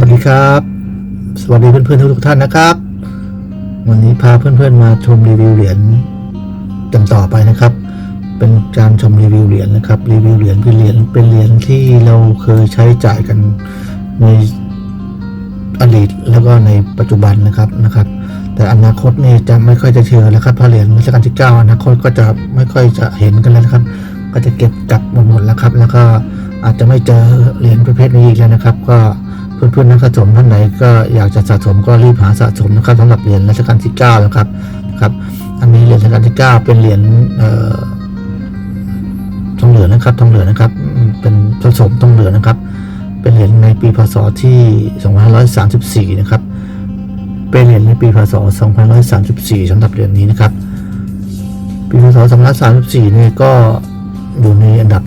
วัสดีครับ สวัสดีเพื่อนๆทุกท่านนะครับ วันนี้พาเพื่อนๆมาชมรีวิวเหรียญกันต่อไปนะครับ เป็นการชมรีวิวเหรียญนะครับรีวิวเหรียญคือเหรียญเป็นเหรียญที่เราเคยใช้จ่ายกันในอดีตแล้วก็ในปัจจุบันนะครับนะครับ แต่อนาคตนี่จะไม่ค่อยจะเชื่อแล้วครับเพราะเหรียญรัชกาลที่9อนาคตก็จะไม่ค่อยจะเห็นกันแล้วครับ ก็จะเก็บกลับหมดหมดแล้วครับ แล้วก็อาจจะไม่เจอเหรียญประเภทนี้อีกแล้วนะครับ ก็ เพื่อนๆนักสะสมท่านไหนก็อยากจะสะสมก็รีบหาสะสมนะครับสำหรับเหรียญรัชกาลที่9นะครับครับอันนี้เหรียญรัชกาลที่ 9 เป็นเหรียญเอ่อทองเหลืองนะครับทองเหลืองนะครับ เป็นผสมทองเหลืองนะครับ เป็นเหรียญในปีพศที่2534 นะครับ เป็นเหรียญในปีพศ2534สำหรับเหรียญนี้นะครับ ปีพศ2534นี่ก็อยู่ในอันดับ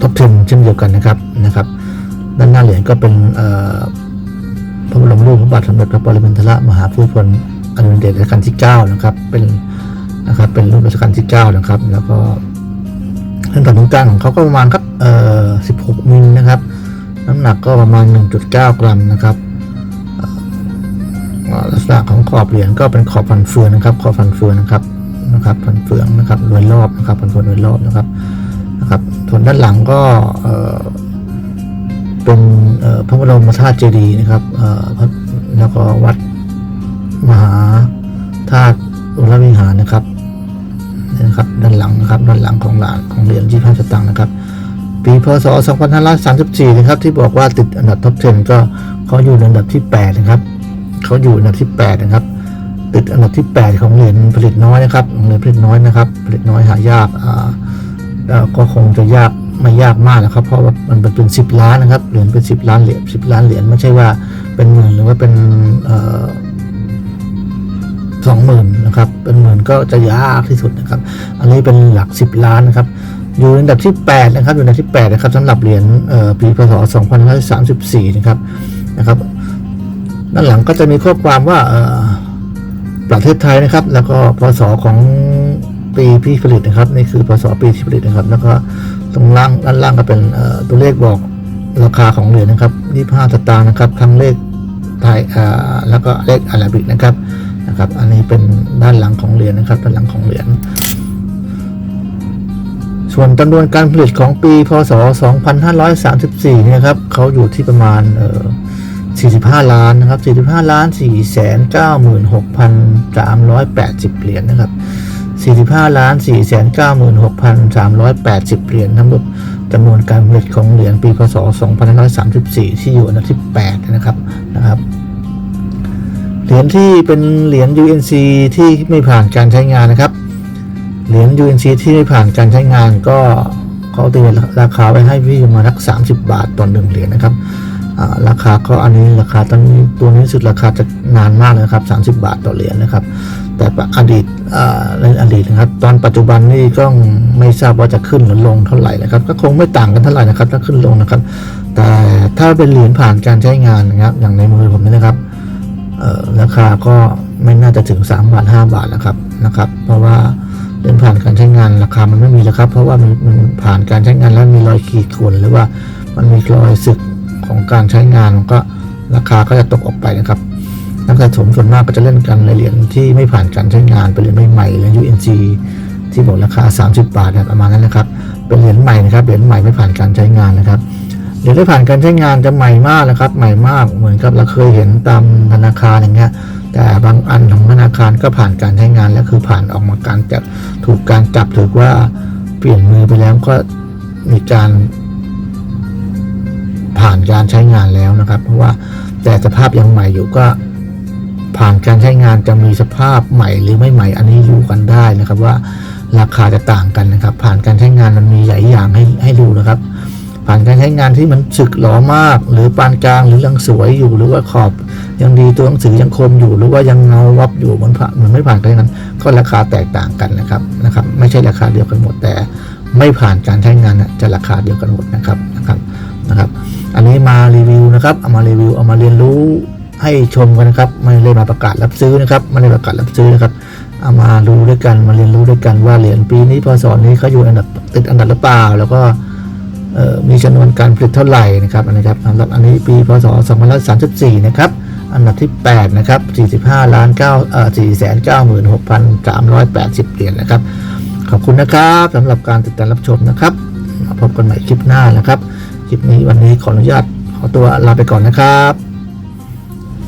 ท็อป10เช่นเดียวกันนะครับนะครับ ด้านหน้าเหรียญก็เป็นพระบรมรูปพระบาทสมเด็จพระปรมินทรมหาภูมิพลอดุลยเดชรัชกาลที่ 9 นะครับ เป็นนะครับเป็นรูปรัชกาลที่ 9 นะครับ แล้วก็เส้นผ่านตรงกลางของเขาก็ประมาณครับเอ่อ16 มิลนะครับ น้ำหนักก็ประมาณ 1.9 กรัมนะครับลักษณะของขอบเหรียญก็เป็นขอบฟันเฟืองนะครับ ขอบฟันเฟืองนะครับนะครับฟันเฟืองนะครับโดยรอบนะครับฟันเฟืองโดยรอบนะครับนะครับส่วนด้านหลังก็เอ่อ เป็นพระบรมธาตุเจดีย์นะครับแล้วก็วัดมหาธาตุอุรวิหารนะครับนี่นะครับด้านหลังนะครับด้านหลังของหลานของเหรียญที่พระสตังค์นะครับ ปีพศ 2534 นะครับ ที่บอกว่าติดอันดับท็อป 10 ก็เขาอยู่ในอันดับที่ 8 นะครับเขาอยู่อันดับที่ 8 นะครับ ติดอันดับที่ 8 ของเหรียญผลิตน้อยนะครับของเหรียญผลิตน้อยนะครับ ผลิตน้อยหายากอ่าก็คงจะยาก ไม่ยากมากนะครับ เพราะว่ามันเป็น10ล้านนะครับเหรียญเป็น10ล้านเหรียญ10ล้านเหรียญไม่ใช่ว่าเป็นหมื่นหรือว่าเป็นสองหมื่นนะครับ เป็นหมื่นก็จะยากที่สุดนะครับ อันนี้เป็นหลัก10ล้านนะครับ อยู่ในอันดับที่ 8 นะครับ อยู่ในอันดับที่ 8 นะครับสำหรับเหรียญเอ่อปีพศ2534 นะครับนะครับด้านหลังก็จะมีข้อความว่าประเทศไทยนะครับ แล้วก็พศของปีที่ผลิตนะครับ นี่คือพศปีที่ผลิตนะครับ แล้วก็ ตรงล่างด้านล่างก็เป็นตัวเลขบอกราคาของเหรียญนะครับ25สตางค์นะครับทั้งเลขไทยอ่าแล้วก็เลขอาราบิกนะครับนะครับ อันนี้เป็นด้านหลังของเหรียญนะครับด้านหลังของเหรียญส่วนจำนวนการผลิตของปีพศ 2534เนี่ยครับเขาอยู่ที่ประมาณเอ่อ45 ล้านนะครับ45ล้าน496,380 เหรียญนะครับ 45ล้าน496,380 เหรียญทั้งหมดจำนวนการผลิตของเหรียญปีพศ2534 ที่อยู่อันดับที่ 8 นะครับนะครับ เหรียญที่เป็นเหรียญ UNC ที่ไม่ผ่านการใช้งานนะครับ เหรียญ UNC ที่ไม่ผ่านการใช้งานก็เขาตีราคาไว้ให้พี่มาณสัก 30 บาทต่อหนึ่งเหรียญนะครับอ่าราคาก็อันนี้ราคาตอนนี้ตัวนี้สุดราคาจะนานมากเลยนะครับ 30 บาทต่อเหรียญนะครับ แต่อดีตอ่าในอดีตนะครับ ตอนปัจจุบันนี่ก็ไม่ทราบว่าจะขึ้นหรือลงเท่าไหร่นะครับ ก็คงไม่ต่างกันเท่าไหร่นะครับ ถ้าขึ้นลงนะครับ แต่ถ้าเป็นเหรียญผ่านการใช้งานนะครับ อย่างในมือผมนี่นะครับราคาก็ไม่น่าจะถึง3บาท5บาทนะครับนะครับ เพราะว่าเดินผ่านการใช้งานราคามันไม่มีแล้วครับ เพราะว่ามันผ่านการใช้งานแล้วมีรอยขีดข่วนหรือว่ามันมีรอยสึกของการใช้งานมันก็ราคาก็จะตกออกไปนะครับ นักสะสมส่วนมากก็จะเล่นกันในเหรียญที่ไม่ผ่านการใช้งานเป็นเหรียญใหม่ๆเหรียญ UNC ที่บอกราคา 30 บาทนะประมาณนั้นนะครับ เป็นเหรียญใหม่นะครับเหรียญใหม่ไม่ผ่านการใช้งานนะครับเหรียญที่ผ่านการใช้งานจะใหม่มากนะครับ ใหม่มากเหมือนกับเราเคยเห็นตามธนาคารอย่างเงี้ยแต่บางอันของธนาคารก็ผ่านการใช้งานแล้วคือผ่านออกมาการจับถูกการจับหรือว่าเปลี่ยนมือไปแล้วก็มีการผ่านการใช้งานแล้วนะครับ เพราะว่าแต่สภาพยังใหม่อยู่ก็ ผ่านการใช้งานจะมีสภาพใหม่หรือไม่ใหม่อันนี้รู้กันได้นะครับว่าราคาจะต่างกันนะครับ ผ่านการใช้งานมันมีหลายอย่างให้ให้ดูนะครับ ผ่านการใช้งานที่มันสึกหลอมาก หรือปานกลางหรือยังสวยอยู่หรือว่าขอบ ยังดีตัวหนังสือยังคมอยู่ หรือว่ายังเงาวับอยู่เหมือนผ่านเหมือนไม่ผ่านการใช้งานก็ราคาแตกต่างกันนะครับนะครับ ไม่ใช่ราคาเดียวกันหมดแต่ ไม่ผ่านการใช้งานน่ะจะราคาเดียวกันหมดนะครับนะครับนะครับ อันนี้มารีวิวนะครับเอามารีวิวเอามาเรียนรู้ ให้ชมกันนะครับไม่ได้มาประกาศรับซื้อนะครับไม่ได้ประกาศรับซื้อนะครับเอามาดูด้วยกันมาเรียนรู้ด้วยกันว่าเหรียญปีนี้พศนี้เขาอยู่อันดับติดอันดับหรือเปล่า แล้วก็มีจำนวนการผลิตเท่าไหร่นะครับนนี้ครับสำหรับอันนี้ปีพศ2534 นะครับ อันดับที่ 8 นะครับ 45ล้าน9เอ่อ496,380 เหรียญนะครับ ขอบคุณนะครับสำหรับการติดตามรับชมนะครับ มาพบกันใหม่คลิปหน้านะครับ คลิปนี้วันนี้ขออนุญาตขอตัวลาไปก่อนนะครับ